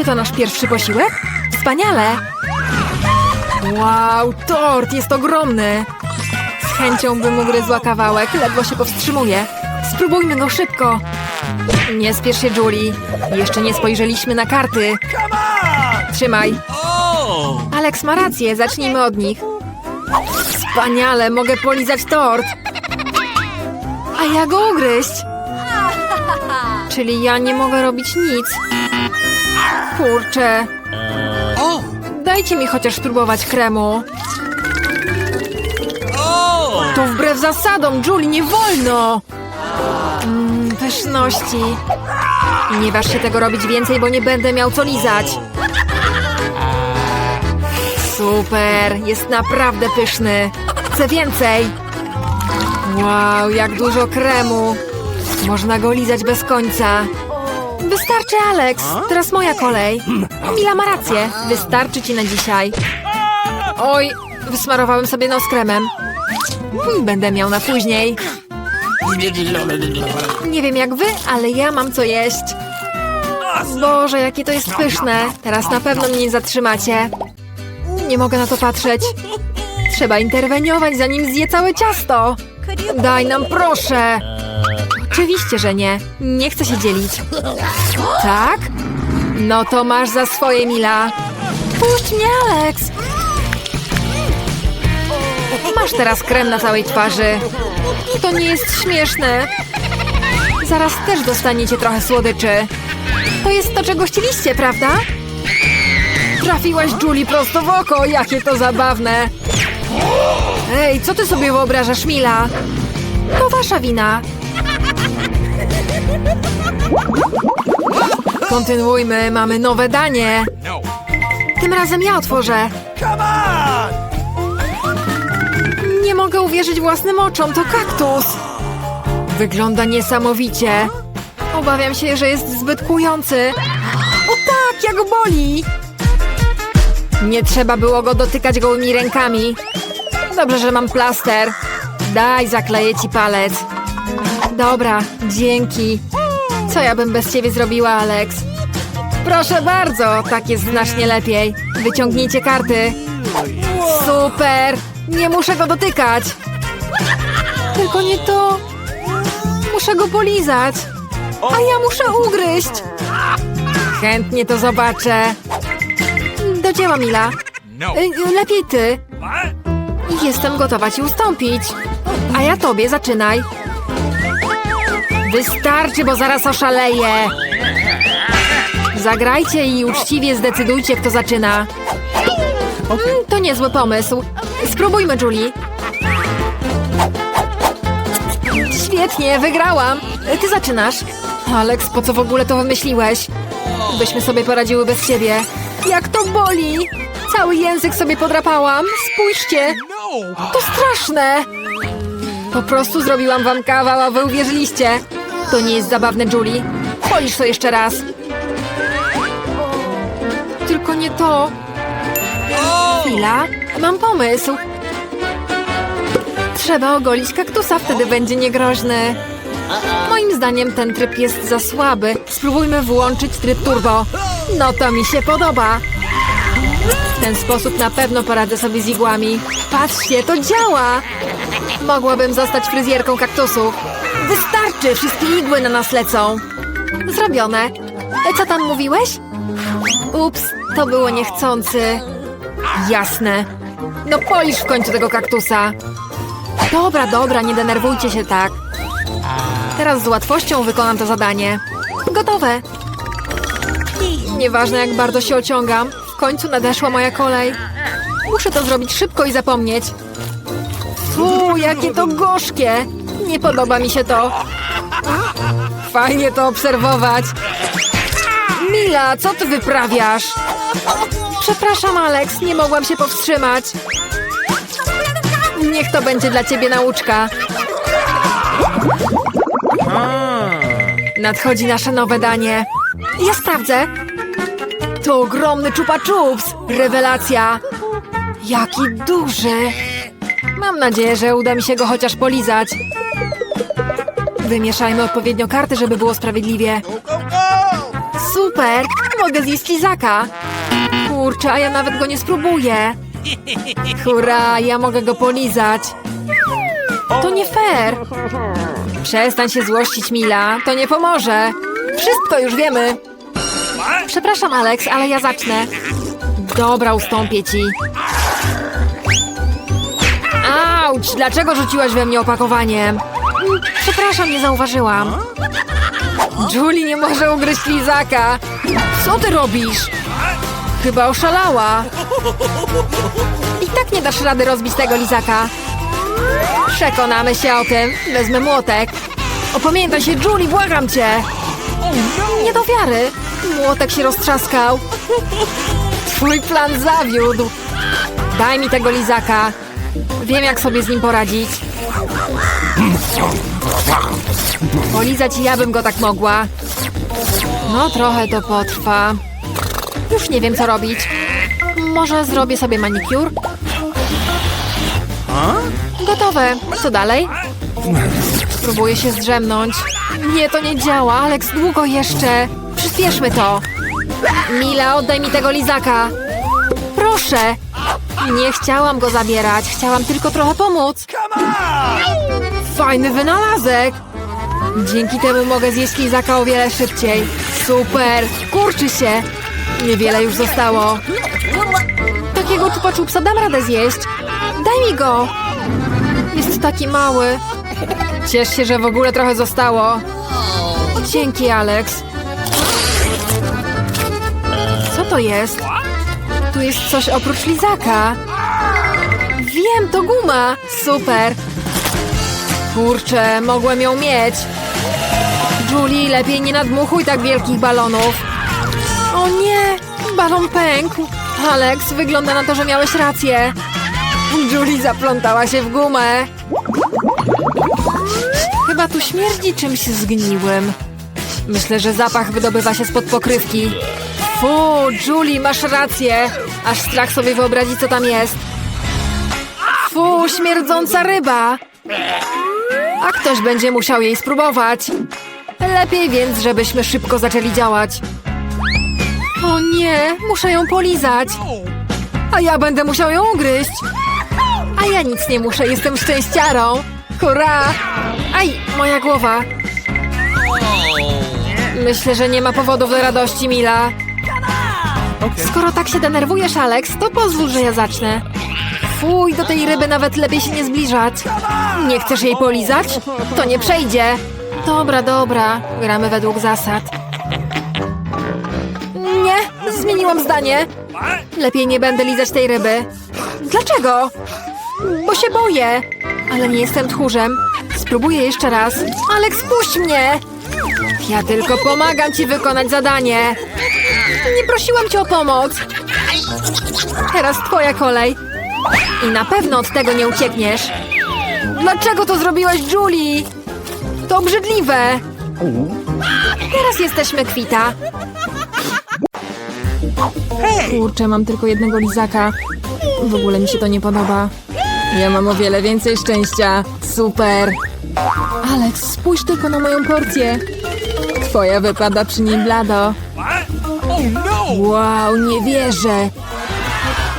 Czy to nasz pierwszy posiłek? Wspaniale! Wow, tort jest ogromny! Z chęcią bym ugryzła kawałek, ledwo się powstrzymuję. Spróbujmy go szybko! Nie spiesz się, Julie. Jeszcze nie spojrzeliśmy na karty. Trzymaj. Alex ma rację, zacznijmy od nich. Wspaniale, mogę polizać tort. A ja go ugryźć. Czyli ja nie mogę robić nic. Kurczę. Dajcie mi chociaż spróbować kremu. To wbrew zasadom, Julie, nie wolno! Mmm, pyszności. Nie waż się tego robić więcej, bo nie będę miał co lizać. Super, jest naprawdę pyszny. Chcę więcej. Wow, jak dużo kremu. Można go lizać bez końca. Wystarczy, Alex. Teraz moja kolej. Mila ma rację. Wystarczy ci na dzisiaj. Oj, wysmarowałem sobie nos kremem. Hmm, Będę miał na później. Nie wiem jak wy, ale ja mam co jeść. Boże, jakie to jest pyszne. Teraz na pewno mnie nie zatrzymacie. Nie mogę na to patrzeć. Trzeba interweniować, zanim zje całe ciasto. Daj nam, proszę. Oczywiście, że nie. Nie chcę się dzielić. Tak? No to masz za swoje, Mila. Puść mnie, Alex. Masz teraz krem na całej twarzy. To nie jest śmieszne. Zaraz też dostaniecie trochę słodyczy. To jest to, czego chcieliście, prawda? Trafiłaś Julie prosto w oko, jakie to zabawne. Ej, co ty sobie wyobrażasz, Mila? To wasza wina. Kontynuujmy, mamy nowe danie. Tym razem ja otworzę. Nie mogę uwierzyć własnym oczom, to kaktus. Wygląda niesamowicie. Obawiam się, że jest zbyt kłujący. O tak, jak boli! Nie trzeba było go dotykać gołymi rękami. Dobrze, że mam plaster. Daj, zakleję ci palec. Dobra, dzięki. Co ja bym bez ciebie zrobiła, Alex? Proszę bardzo, tak jest znacznie lepiej. Wyciągnijcie karty. Super! Nie muszę go dotykać. Tylko nie to. Muszę go polizać. A ja muszę ugryźć. Chętnie to zobaczę. Do dzieła, Mila. Y, Lepiej ty. Jestem gotowa ci ustąpić. A ja tobie zaczynaj. Wystarczy, bo zaraz oszaleję. Zagrajcie i uczciwie zdecydujcie, kto zaczyna. Mm, to niezły pomysł. Spróbujmy, Julie. Świetnie, wygrałam. Ty zaczynasz. Alex, po co w ogóle to wymyśliłeś? Byśmy sobie poradziły bez ciebie. Jak to boli! Cały język sobie podrapałam. Spójrzcie. To straszne. Po prostu zrobiłam wam kawał, a wy uwierzyliście. To nie jest zabawne, Julie. Polisz to jeszcze raz. Tylko nie to. Chwila, mam pomysł. Trzeba ogolić kaktusa, wtedy będzie niegroźny. Moim zdaniem ten tryb jest za słaby. Spróbujmy włączyć tryb turbo. No to mi się podoba. W ten sposób na pewno poradzę sobie z igłami. Patrzcie, to działa! Mogłabym zostać fryzjerką kaktusów. Wystarczy, wszystkie igły na nas lecą. Zrobione. E, Co tam mówiłeś? Ups, to było niechcący. Jasne. No polisz w końcu tego kaktusa. Dobra, dobra, nie denerwujcie się tak. Teraz z łatwością wykonam to zadanie. Gotowe. Nieważne jak bardzo się ociągam, w końcu nadeszła moja kolej. Muszę to zrobić szybko i zapomnieć. Fu, jakie to gorzkie! Nie podoba mi się to. Fajnie to obserwować. Mila, co ty wyprawiasz? Przepraszam, Alex, nie mogłam się powstrzymać. Niech to będzie dla ciebie nauczka. Nadchodzi nasze nowe danie. Ja sprawdzę. To ogromny czupa czups. Rewelacja. Jaki duży. Mam nadzieję, że uda mi się go chociaż polizać. Wymieszajmy odpowiednio karty, żeby było sprawiedliwie. Super! mogę zjeść lizaka. Kurczę, a ja nawet go nie spróbuję. Hurra, ja mogę go polizać. To nie fair. Przestań się złościć, Mila. To nie pomoże. Wszystko już wiemy. Przepraszam, Alex, ale ja zacznę. Dobra, ustąpię ci. Auć! Dlaczego rzuciłaś we mnie opakowaniem? Przepraszam, nie zauważyłam. Julie nie może ugryźć lizaka. Co ty robisz? Chyba oszalała. I tak nie dasz rady rozbić tego lizaka. Przekonamy się o tym. Wezmę młotek. Opamiętaj się, Julie, błagam cię. Nie do wiary. Młotek się roztrzaskał. Twój plan zawiódł. Daj mi tego lizaka. Wiem, jak sobie z nim poradzić. Polizać ja bym go tak mogła. No, trochę to potrwa. Już nie wiem, co robić. Może zrobię sobie manikur? Gotowe. Co dalej? Spróbuję się zdrzemnąć. Nie, to nie działa. Alex, długo jeszcze. Przyspieszmy to. Mila, oddaj mi tego lizaka. Proszę. Nie chciałam go zabierać. Chciałam tylko trochę pomóc. Fajny wynalazek. Dzięki temu mogę zjeść lizaka o wiele szybciej. Super. Kurczy się. Niewiele już zostało. Takiego czupa dam radę zjeść. Daj mi go. Jest taki mały. Ciesz się, że w ogóle trochę zostało. Dzięki, Alex. Co to jest? Tu jest coś oprócz lizaka. Wiem, to guma. Super. Kurczę, mogłem ją mieć. Julie, lepiej nie nadmuchuj tak wielkich balonów. O nie, balon pękł. Alex, wygląda na to, że miałeś rację. Julie zaplątała się w gumę. Chyba tu śmierdzi czymś zgniłym. Myślę, że zapach wydobywa się spod pokrywki. Fu, Julie, masz rację. Aż strach sobie wyobrazić, co tam jest. Fu, śmierdząca ryba. A ktoś będzie musiał jej spróbować. Lepiej więc, żebyśmy szybko zaczęli działać. O nie, muszę ją polizać. A ja będę musiał ją ugryźć. A ja nic nie muszę, jestem szczęściarą. Hurra! Aj, moja głowa. Myślę, że nie ma powodów do radości, Mila. Skoro tak się denerwujesz, Alex, to pozwól, że ja zacznę. Fuj, do tej ryby nawet lepiej się nie zbliżać. Nie chcesz jej polizać? To nie przejdzie. Dobra, dobra. Gramy według zasad. Nie, zmieniłam zdanie. Lepiej nie będę lizać tej ryby. Dlaczego? Bo się boję. Ale nie jestem tchórzem. Spróbuję jeszcze raz. Alex, puść mnie! Ja tylko pomagam ci wykonać zadanie. Nie prosiłam cię o pomoc. Teraz twoja kolej. I na pewno od tego nie uciekniesz. Dlaczego to zrobiłaś, Julie? To obrzydliwe. Teraz jesteśmy kwita. Kurczę, mam tylko jednego lizaka. W ogóle mi się to nie podoba. Ja mam o wiele więcej szczęścia. Super. Alex, spójrz tylko na moją porcję. Twoja wypada przy niej blado. Wow, nie wierzę.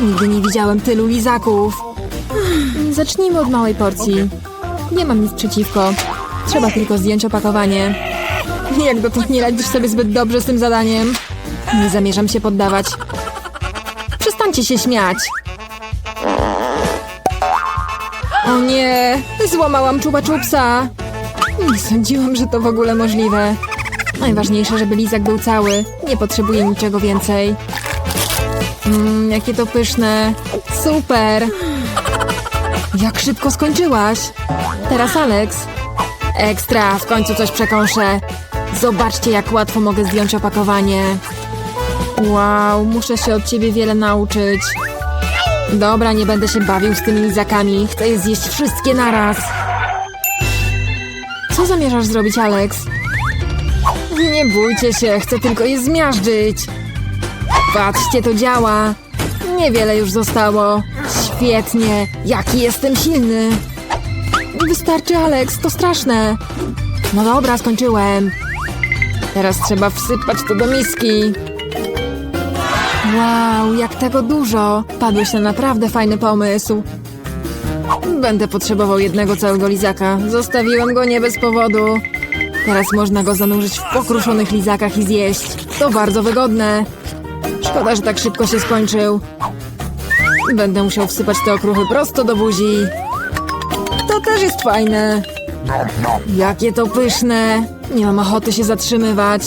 Nigdy nie widziałem tylu lizaków. Zacznijmy od małej porcji. Nie mam nic przeciwko. Trzeba tylko zdjąć opakowanie. Jak dotąd nie radzisz sobie zbyt dobrze z tym zadaniem. Nie zamierzam się poddawać. Przestańcie się śmiać. O nie, złamałam czuba czupsa. Nie sądziłam, że to w ogóle możliwe. Najważniejsze, żeby lizak był cały. Nie potrzebuję niczego więcej. Mmm, jakie to pyszne. Super. Jak szybko skończyłaś. Teraz Alex. Ekstra, w końcu coś przekąszę. Zobaczcie, jak łatwo mogę zdjąć opakowanie. Wow, muszę się od ciebie wiele nauczyć. Dobra, nie będę się bawił z tymi lizakami. Chcę je zjeść wszystkie naraz. Co zamierzasz zrobić, Alex? Nie bójcie się, chcę tylko je zmiażdżyć. Patrzcie, to działa. Niewiele już zostało. Świetnie, jaki jestem silny. Wystarczy, Alex, to straszne. No dobra, skończyłem. Teraz trzeba wsypać to do miski. Wow, jak tego dużo! Padłeś na naprawdę fajny pomysł. Będę potrzebował jednego całego lizaka. Zostawiłem go nie bez powodu. Teraz można go zanurzyć w pokruszonych lizakach i zjeść. To bardzo wygodne. Szkoda, że tak szybko się skończył. Będę musiał wsypać te okruchy prosto do buzi. To też jest fajne. Jakie to pyszne. Nie mam ochoty się zatrzymywać.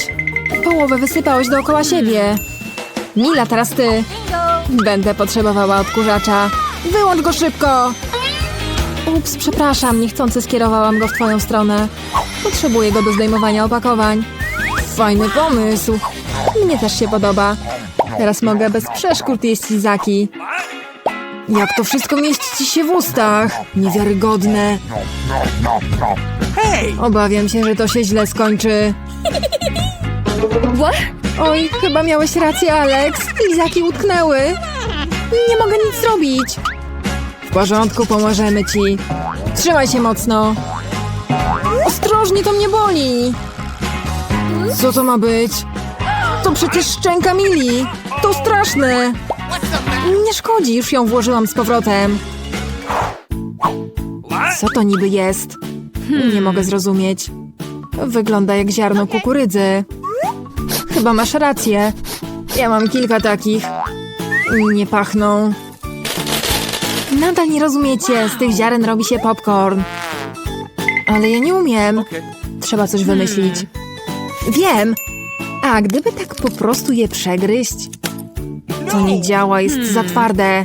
Połowę wysypałeś dookoła siebie. Mila, teraz ty. Będę potrzebowała odkurzacza. Wyłącz go szybko! Ups, przepraszam, niechcący skierowałam go w twoją stronę. Potrzebuję go do zdejmowania opakowań. Fajny pomysł. Mnie też się podoba. Teraz mogę bez przeszkód jeść lizaki. Jak to wszystko mieści się w ustach? Niewiarygodne. Obawiam się, że to się źle skończy. Oj, chyba miałeś rację, Alex. Lizaki utknęły. Nie mogę nic zrobić. W porządku, pomożemy ci. Trzymaj się mocno. Ostrożnie, to mnie boli. Co to ma być? To przecież szczęka Mili. To straszne. Nie szkodzi, już ją włożyłam z powrotem. Co to niby jest? Nie mogę zrozumieć. Wygląda jak ziarno kukurydzy. Chyba masz rację. Ja mam kilka takich. Nie pachną. Nadal nie rozumiecie, z tych ziaren robi się popcorn. Ale ja nie umiem. Trzeba coś wymyślić. Wiem! A gdyby tak po prostu je przegryźć? To nie działa, jest za twarde.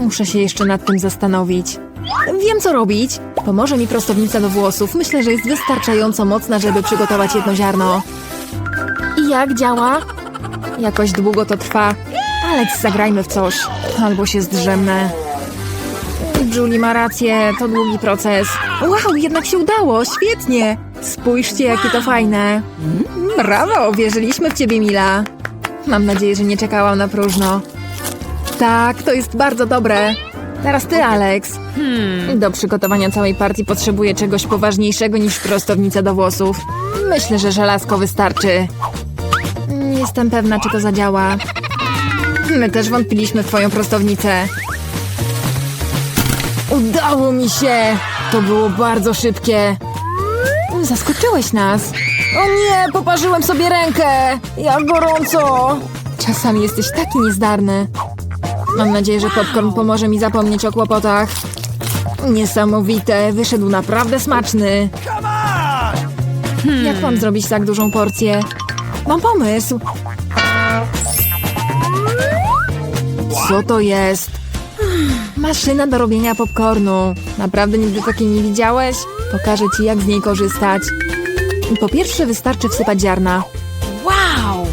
Muszę się jeszcze nad tym zastanowić. Wiem, co robić. Pomoże mi prostownica do włosów. Myślę, że jest wystarczająco mocna, żeby przygotować jedno ziarno. I jak działa? Jakoś długo to trwa. Alex, zagrajmy w coś. Albo się zdrzemnę. Julie ma rację, to długi proces. Wow, jednak się udało, świetnie. Spójrzcie, jakie to fajne. Brawo, wierzyliśmy w ciebie, Mila. Mam nadzieję, że nie czekałam na próżno. Tak, to jest bardzo dobre. Teraz ty, Alex. Do przygotowania całej partii potrzebuję czegoś poważniejszego niż prostownica do włosów. Myślę, że żelazko wystarczy. Nie jestem pewna, czy to zadziała. My też wątpiliśmy w twoją prostownicę. Udało mi się! To było bardzo szybkie. Zaskoczyłeś nas. O nie, poparzyłem sobie rękę! Jak gorąco! Czasami jesteś taki niezdarny. Mam nadzieję, że popcorn pomoże mi zapomnieć o kłopotach. Niesamowite, wyszedł naprawdę smaczny. Jak mam zrobić tak dużą porcję? Mam pomysł. Co to jest? Maszyna do robienia popcornu. Naprawdę nigdy takiej nie widziałeś? Pokażę ci, jak z niej korzystać. Po pierwsze wystarczy wsypać ziarna. Wow!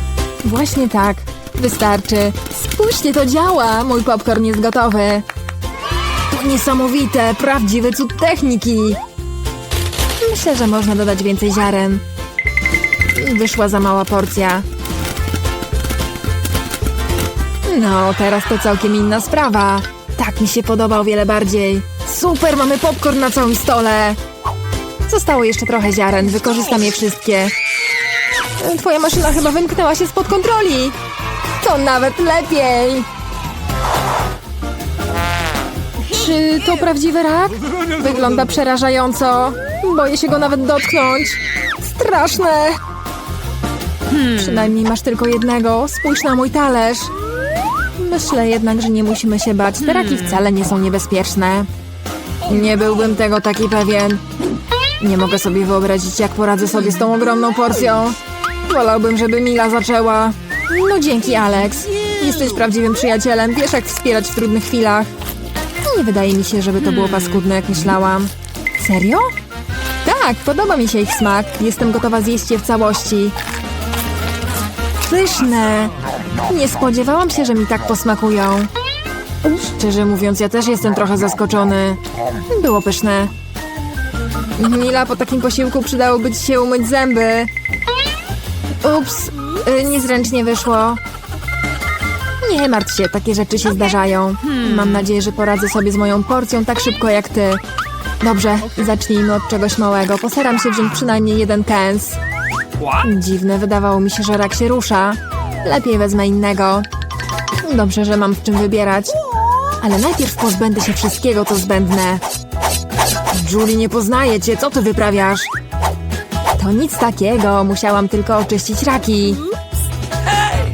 Właśnie tak. Wystarczy. Spójrzcie, to działa! Mój popcorn jest gotowy. To niesamowite, prawdziwy cud techniki. Myślę, że można dodać więcej ziaren. Wyszła za mała porcja. No, teraz to całkiem inna sprawa. Tak mi się podoba o wiele bardziej. Super, mamy popcorn na całym stole. Zostało jeszcze trochę ziaren, wykorzystam je wszystkie. Twoja maszyna chyba wymknęła się spod kontroli. To nawet lepiej. Czy to prawdziwy rak? Wygląda przerażająco. Boję się go nawet dotknąć. Straszne. Przynajmniej masz tylko jednego. Spójrz na mój talerz. Myślę jednak, że nie musimy się bać. Te raki wcale nie są niebezpieczne. Nie byłbym tego taki pewien. Nie mogę sobie wyobrazić, jak poradzę sobie z tą ogromną porcją. Wolałbym, żeby Mila zaczęła. No dzięki, Alex. Jesteś prawdziwym przyjacielem. Wiesz, jak wspierać w trudnych chwilach. Nie wydaje mi się, żeby to było paskudne, jak myślałam. Serio? Tak, podoba mi się ich smak. Jestem gotowa zjeść je w całości. Pyszne! Nie spodziewałam się, że mi tak posmakują. Szczerze mówiąc, ja też jestem trochę zaskoczony. Było pyszne. Mila, po takim posiłku przydałoby ci się umyć zęby. Ups, y, niezręcznie wyszło. Nie martw się, takie rzeczy się zdarzają. Mam nadzieję, że poradzę sobie z moją porcją tak szybko jak ty. Dobrze, zacznijmy od czegoś małego. Postaram się wziąć przynajmniej jeden kęs. Dziwne, wydawało mi się, że rak się rusza. Lepiej wezmę innego. Dobrze, że mam w czym wybierać. Ale najpierw pozbędę się wszystkiego, co zbędne. Julie, nie poznaję cię. Co ty wyprawiasz? To nic takiego. Musiałam tylko oczyścić raki.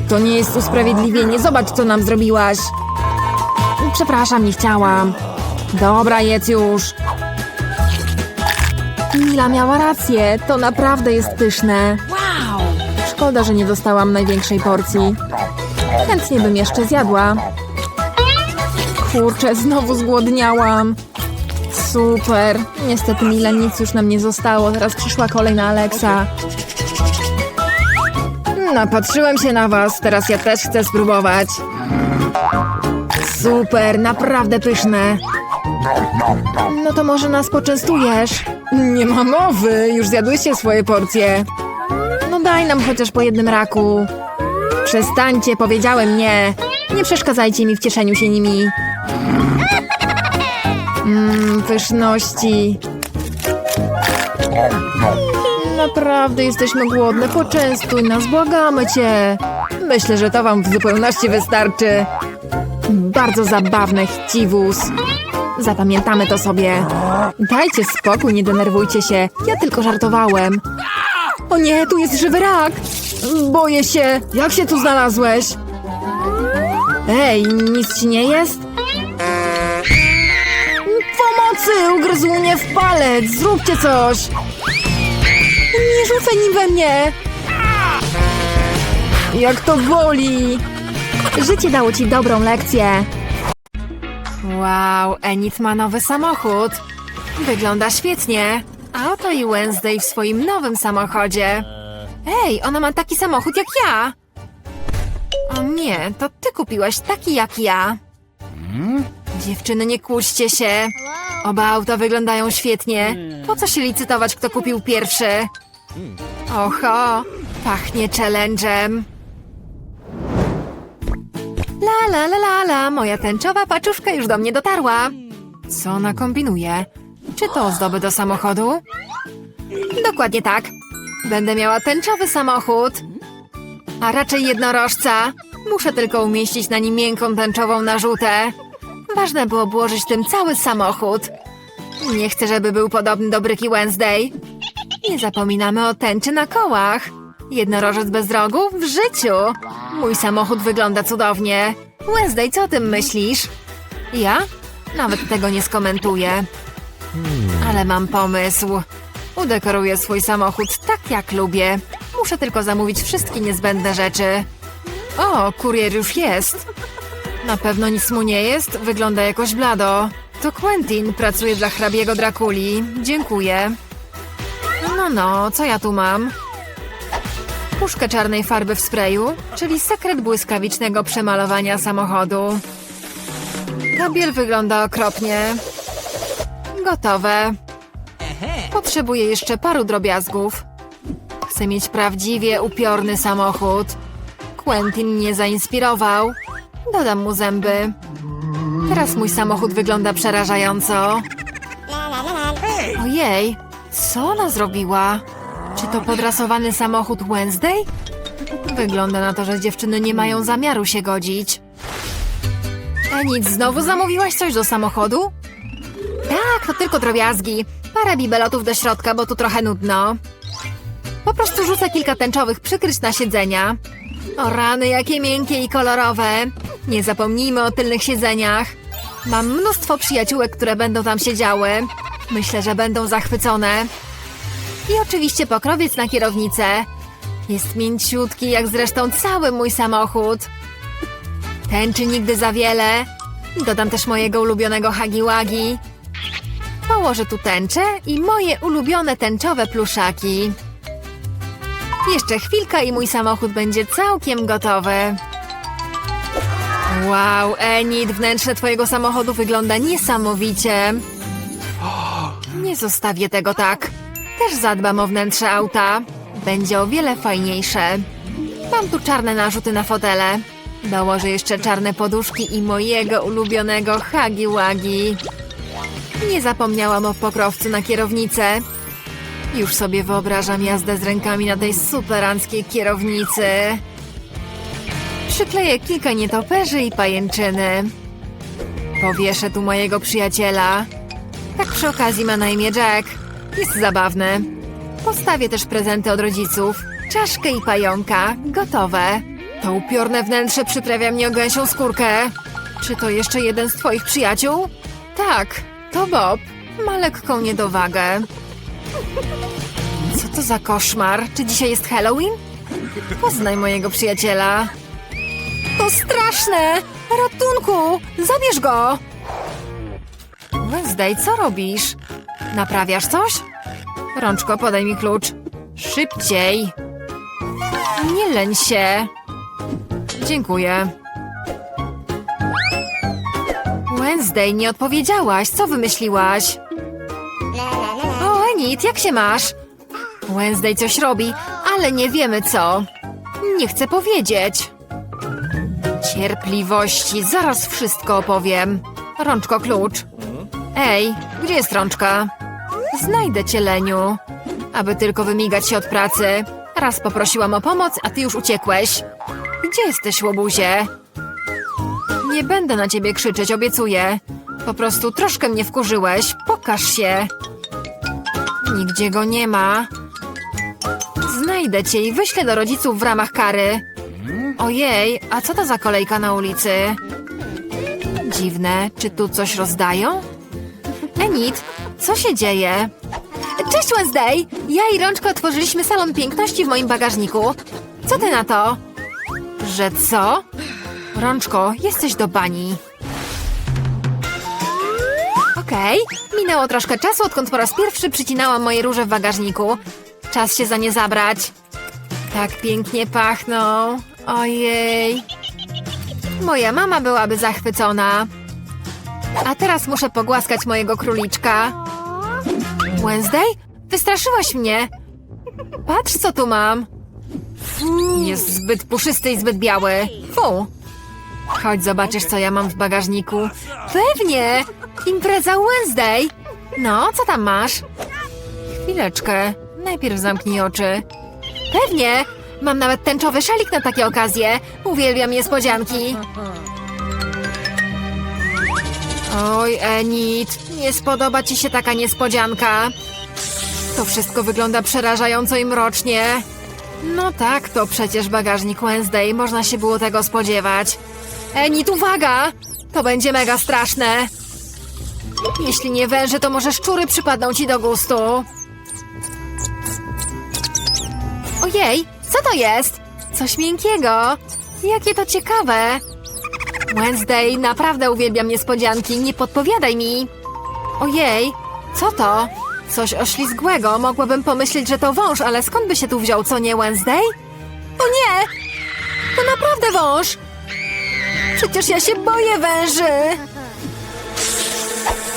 To nie jest usprawiedliwienie. Zobacz, co nam zrobiłaś. Przepraszam, nie chciałam. Dobra, jedz już. Mila miała rację. To naprawdę jest pyszne. Szkoda, że nie dostałam największej porcji. Chętnie bym jeszcze zjadła. Kurczę, znowu zgłodniałam. Super. Niestety Mila nic już nam nie zostało. Teraz przyszła kolej na Alexa. Napatrzyłem się na was. Teraz ja też chcę spróbować. Super, naprawdę pyszne. No to może nas poczęstujesz? Nie ma mowy. Już zjadłyście swoje porcje. Daj nam chociaż po jednym raku. Przestańcie, powiedziałem nie. Nie przeszkadzajcie mi w cieszeniu się nimi. Mmm, pyszności. Naprawdę jesteśmy głodne, poczęstuj nas, błagamy cię. Myślę, że to wam w zupełności wystarczy. Bardzo zabawne, chciwus. Zapamiętamy to sobie. Dajcie spokój, nie denerwujcie się. Ja tylko żartowałem. O nie, tu jest żywy rak! Boję się. Jak się tu znalazłeś? Ej, nic ci nie jest? Pomocy! Ugryzł mnie w palec! Zróbcie coś! Nie rzucaj nim we mnie! Jak to boli! Życie dało ci dobrą lekcję. Wow, Enid ma nowy samochód. Wygląda świetnie. A oto i Wednesday w swoim nowym samochodzie. Ej, ona ma taki samochód jak ja. O nie, to ty kupiłaś taki jak ja. Dziewczyny, nie kłóćcie się. Oba auta wyglądają świetnie. Po co się licytować, kto kupił pierwszy? Oho, pachnie challenge'em. La la la la la, moja tęczowa paczuszka już do mnie dotarła. Co ona kombinuje? Czy to ozdoby do samochodu? Dokładnie tak. Będę miała tęczowy samochód. A raczej jednorożca. Muszę tylko umieścić na nim miękką tęczową narzutę. Ważne było włożyć tym cały samochód. Nie chcę, żeby był podobny do Bryki Wednesday. Nie zapominamy o tęczy na kołach. Jednorożec bez rogu? W życiu! Mój samochód wygląda cudownie. Wednesday, co o tym myślisz? Ja? Nawet tego nie skomentuję. Ale mam pomysł. Udekoruję swój samochód tak, jak lubię. Muszę tylko zamówić wszystkie niezbędne rzeczy. O, kurier już jest. Na pewno nic mu nie jest. Wygląda jakoś blado. To Quentin pracuje dla hrabiego Drakuli. Dziękuję. No, no, co ja tu mam? Puszkę czarnej farby w sprayu, czyli sekret błyskawicznego przemalowania samochodu. Kabiel wygląda okropnie. Gotowe. Potrzebuję jeszcze paru drobiazgów. Chcę mieć prawdziwie upiorny samochód. Quentin mnie zainspirował. Dodam mu zęby. Teraz mój samochód wygląda przerażająco. Ojej, co ona zrobiła? Czy to podrasowany samochód Wednesday? Wygląda na to, że dziewczyny nie mają zamiaru się godzić. A nic, znowu zamówiłaś coś do samochodu? Tak, to tylko drobiazgi. Parę bibelotów do środka, bo tu trochę nudno. Po prostu rzucę kilka tęczowych przykryć na siedzenia. O rany, jakie miękkie i kolorowe. Nie zapomnijmy o tylnych siedzeniach. Mam mnóstwo przyjaciółek, które będą tam siedziały. Myślę, że będą zachwycone. I oczywiście pokrowiec na kierownicę. Jest mięciutki, jak zresztą cały mój samochód. Tęczy nigdy za wiele. Dodam też mojego ulubionego hagiłagi. Położę tu tęczę i moje ulubione tęczowe pluszaki. Jeszcze chwilka i mój samochód będzie całkiem gotowy. Wow, Enid, wnętrze twojego samochodu wygląda niesamowicie. Nie zostawię tego tak. Też zadbam o wnętrze auta. Będzie o wiele fajniejsze. Mam tu czarne narzuty na fotele. Dołożę jeszcze czarne poduszki i mojego ulubionego Hagi Wagi. Nie zapomniałam o pokrowcu na kierownicę. Już sobie wyobrażam jazdę z rękami na tej superanckiej kierownicy. Przykleję kilka nietoperzy i pajęczyny. Powieszę tu mojego przyjaciela. Tak przy okazji ma na imię Jack. Jest zabawny. Postawię też prezenty od rodziców. Czaszkę i pająka. Gotowe. To upiorne wnętrze przyprawia mnie o gęsią skórkę. Czy to jeszcze jeden z twoich przyjaciół? Tak, to Bob. Ma lekką niedowagę. Co to za koszmar? Czy dzisiaj jest Halloween? Poznaj mojego przyjaciela. To straszne! Ratunku! Zabierz go! Wednesday, co robisz? Naprawiasz coś? Rączko, podaj mi klucz. Szybciej! Nie leń się! Dziękuję. Wednesday, nie odpowiedziałaś. Co wymyśliłaś? O, Enid, jak się masz? Wednesday coś robi, ale nie wiemy co. Nie chcę powiedzieć. Cierpliwości, zaraz wszystko opowiem. Rączko, klucz. Ej, gdzie jest rączka? Znajdę cię, Leniu. Aby tylko wymigać się od pracy. Raz poprosiłam o pomoc, a ty już uciekłeś. Gdzie jesteś, łobuzie? Nie będę na ciebie krzyczeć, obiecuję. Po prostu troszkę mnie wkurzyłeś. Pokaż się. Nigdzie go nie ma. Znajdę cię i wyślę do rodziców w ramach kary. Ojej, a co to za kolejka na ulicy? Dziwne, czy tu coś rozdają? Enid, co się dzieje? Cześć Wednesday! Ja i Rączko otworzyliśmy salon piękności w moim bagażniku. Co ty na to? Że co? Rączko, jesteś do bani. Okej, minęło troszkę czasu, odkąd po raz pierwszy przycinałam moje róże w bagażniku. Czas się za nie zabrać. Tak pięknie pachną. Ojej. Moja mama byłaby zachwycona. A teraz muszę pogłaskać mojego króliczka. Wednesday? Wystraszyłaś mnie. Patrz, co tu mam. Jest zbyt puszysty i zbyt biały. Fu. Chodź, zobaczysz, co ja mam w bagażniku. Pewnie! Impreza Wednesday! No, co tam masz? Chwileczkę. Najpierw zamknij oczy. Pewnie! Mam nawet tęczowy szalik na takie okazje. Uwielbiam niespodzianki. Oj, Enid, nie spodoba ci się taka niespodzianka. To wszystko wygląda przerażająco i mrocznie. No tak, to przecież bagażnik Wednesday, można się było tego spodziewać. Enid, uwaga! To będzie mega straszne. Jeśli nie węże, to może szczury przypadną ci do gustu. Ojej, co to jest? Coś miękkiego. Jakie to ciekawe. Wednesday, naprawdę uwielbiam niespodzianki, nie podpowiadaj mi. Ojej, co to? Coś oślizgłego, mogłabym pomyśleć, że to wąż, ale skąd by się tu wziął, co nie, Wednesday? O nie! To naprawdę wąż! Przecież ja się boję węży!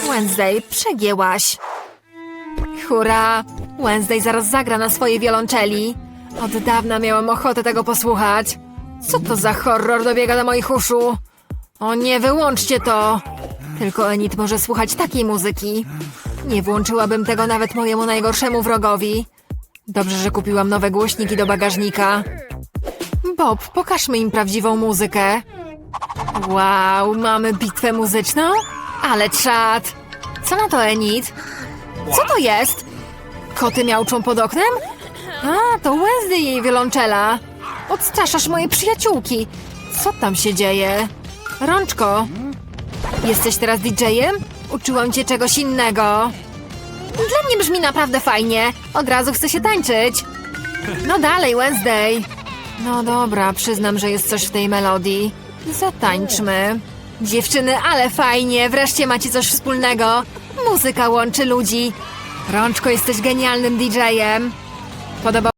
Wednesday, przegięłaś. Hurra! Wednesday zaraz zagra na swojej wiolonczeli. Od dawna miałam ochotę tego posłuchać. Co to za horror dobiega do moich uszu? O nie, wyłączcie to! Tylko Enid może słuchać takiej muzyki. Nie włączyłabym tego nawet mojemu najgorszemu wrogowi. Dobrze, że kupiłam nowe głośniki do bagażnika. Bob, pokażmy im prawdziwą muzykę. Wow, mamy bitwę muzyczną? Ale czad! Co na to, Enid? Co to jest? Koty miauczą pod oknem? A, to Wednesday jej wiolonczela. Odstraszasz moje przyjaciółki. Co tam się dzieje? Rączko, jesteś teraz DJ-em? Uczyłam cię czegoś innego. Dla mnie brzmi naprawdę fajnie. Od razu chcę się tańczyć. No dalej, Wednesday. No dobra, przyznam, że jest coś w tej melodii. Zatańczmy. Dziewczyny, ale fajnie, wreszcie macie coś wspólnego. Muzyka łączy ludzi. Rączko, jesteś genialnym DJ-em. Podoba